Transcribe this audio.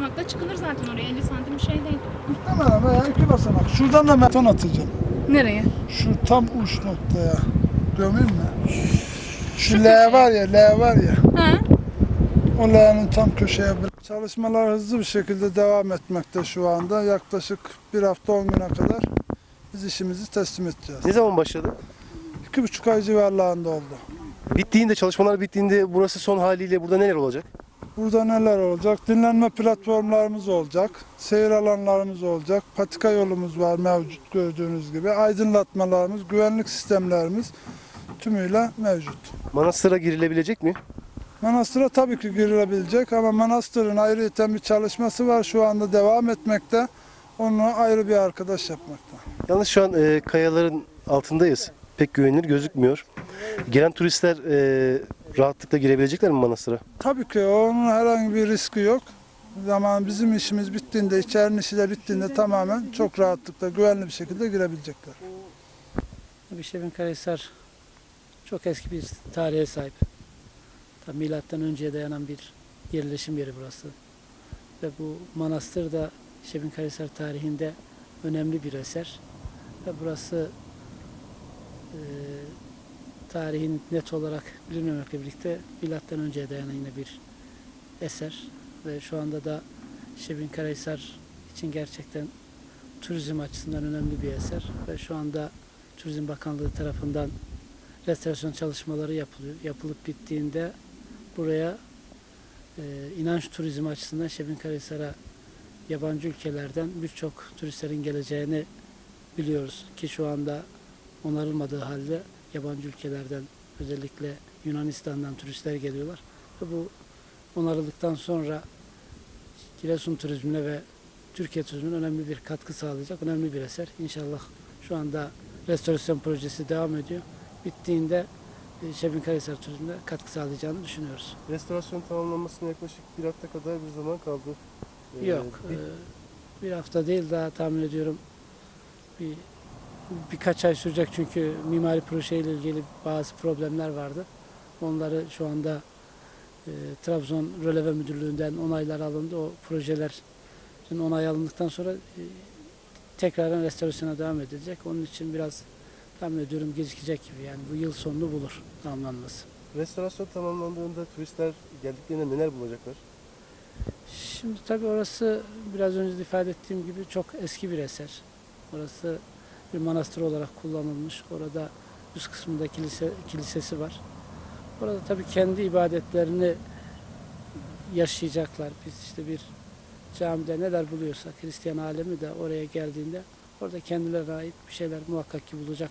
Basamakla çıkılır zaten oraya. 50 santim bir şey değil. Muhtemelen veya iki basamak. Şuradan da beton atacağım. Nereye? Şu tam uç noktaya. Gömeyim mi? Şu L var ya, L var ya. Ha? O L'nin tam köşeye bir. Çalışmalar hızlı bir şekilde devam etmekte şu anda. Yaklaşık bir hafta 10 güne kadar biz işimizi teslim edeceğiz. Ne zaman başladı? İki buçuk ay civarlarında oldu. Bittiğinde, çalışmalar bittiğinde burası son haliyle burada neler olacak? Burada neler olacak? Dinlenme platformlarımız olacak. Seyir alanlarımız olacak. Patika yolumuz var mevcut gördüğünüz gibi. Aydınlatmalarımız, güvenlik sistemlerimiz tümüyle mevcut. Manastıra girilebilecek mi? Manastıra tabii ki girilebilecek ama manastırın ayrıyeten bir çalışması var. Şu anda devam etmekte. Onu ayrı bir arkadaş yapmakta. Yalnız şu an e, kayaların altındayız. Pek güvenilir gözükmüyor. Gelen turistler e, rahatlıkla girebilecekler mi manastıra? Tabii ki onun herhangi bir riski yok. Zaman bizim işimiz bittiğinde, içerinin işi de bittiğinde tamamen çok rahatlıkla, güvenli bir şekilde girebilecekler. Tabii Şebin Karahisar çok eski bir tarihe sahip. Tabii milattan önceye dayanan bir yerleşim yeri burası. Ve bu manastır da Şebin Karahisar tarihinde önemli bir eser. Ve burası e, tarihin net olarak bilinmemekle birlikte milattan önceye dayanan yine bir eser. Ve şu anda da Şebin Karahisar için gerçekten turizm açısından önemli bir eser. Ve şu anda Turizm Bakanlığı tarafından restorasyon çalışmaları yapılıyor. Yapılıp bittiğinde buraya e, inanç turizmi açısından Şebin Karahisar'a yabancı ülkelerden birçok turistlerin geleceğini biliyoruz ki şu anda onarılmadığı halde yabancı ülkelerden özellikle Yunanistan'dan turistler geliyorlar ve bu onarıldıktan sonra Giresun turizmine ve Türkiye turizmine önemli bir katkı sağlayacak önemli bir eser. İnşallah şu anda restorasyon projesi devam ediyor. Bittiğinde e, Şebin Karahisar turizmine katkı sağlayacağını düşünüyoruz. Restorasyon tamamlanmasına yaklaşık bir hafta kadar bir zaman kaldı. Ee, Yok, bir- e, bir hafta değil daha tahmin ediyorum bir birkaç ay sürecek çünkü mimari projeyle ilgili bazı problemler vardı. Onları şu anda e, Trabzon Röleve Müdürlüğü'nden onaylar alındı. O projeler onay alındıktan sonra e, tekrardan restorasyona devam edilecek. Onun için biraz tahmin ediyorum gecikecek gibi. Yani bu yıl sonunu bulur tamamlanması. Restorasyon tamamlandığında turistler geldiklerinde neler bulacaklar? Şimdi tabii orası biraz önce de ifade ettiğim gibi çok eski bir eser. Orası bir manastır olarak kullanılmış. Orada üst kısmında kilise, kilisesi var. Orada tabii kendi ibadetlerini yaşayacaklar. Biz işte bir camide neler buluyorsak Hristiyan alemi de oraya geldiğinde orada kendilerine ait bir şeyler muhakkak ki bulacak.